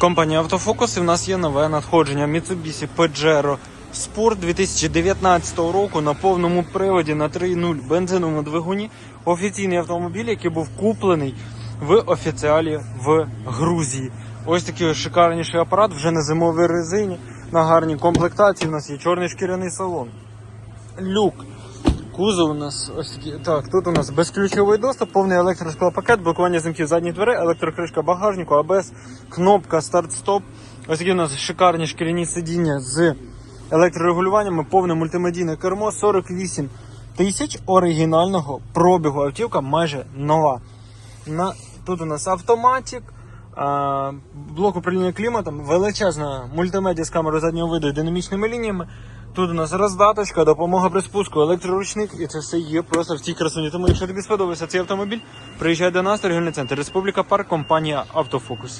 Компанія Автофокус і в нас є нове надходження Mitsubishi Pajero Sport 2019 року на повному приводі на 3.0 бензиновому двигуні. Офіційний автомобіль, який був куплений в офіціалі в Грузії. Ось такий шикарніший апарат вже на зимовій резині, на гарній комплектації. У нас є чорний шкіряний салон. Люк. Кузов у нас ось такий. Так, тут у нас безключовий доступ, повний електросклопакет, блокування замків задніх дверей, електрокришка багажнику, АБС, кнопка старт-стоп. Ось такі у нас шикарні шкіряні сидіння з електрорегулюваннями, повне мультимедійне кермо, 48 тисяч оригінального пробігу. Автівка майже нова. На, тут у нас автоматик, блок управління кліматом, величезна мультимедіа з камерою заднього виду і динамічними лініями. Тут у нас роздаточка, допомога при спуску, електроручник, і це все є просто в цій красуні. Тому, якщо тобі сподобався цей автомобіль, приїжджай до нас, торгівельний центр Республіка Парк, компанія Автофокус.